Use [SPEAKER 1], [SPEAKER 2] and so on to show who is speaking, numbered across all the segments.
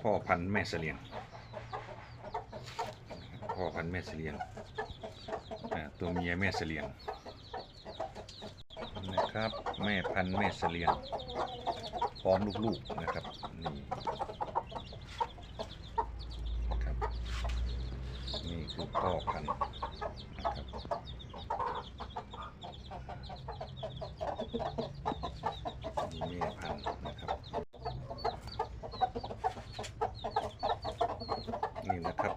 [SPEAKER 1] พ่อพันธุ์แม่เสลียงพ่อพันธุ์แม่เสลียงตัวเมียแม่เสลียงนะครับแม่พันธุ์แม่เสลียงพร้อมลูกๆนะครับนี่นะครับนี่คือพ่อพันธุ์นะครับนี่แม่พันธุ์นะครับ นี่นะครับ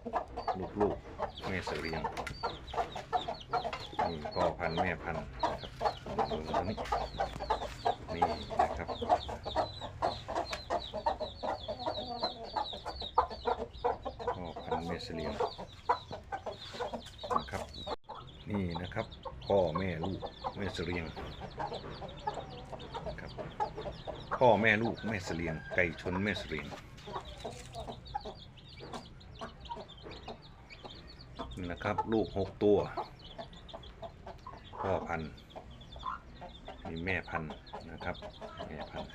[SPEAKER 1] ลูกๆแม่เสลียงนี่พ่อพันธุ์แม่พันธุ์นะครับดูตัวนี้นี่นะครับพ่อพันธุ์แม่เสลียงนะครับนี่นะครับพ่อแม่ลูกแม่เสลียงครับพ่อแม่ลูกแม่เสลียงไก่ชนแม่เสลียง นี่นะครับ ลูกหกตัว พ่อพันธุ์มีแม่พันธุ์นะครับ แม่พันธุ์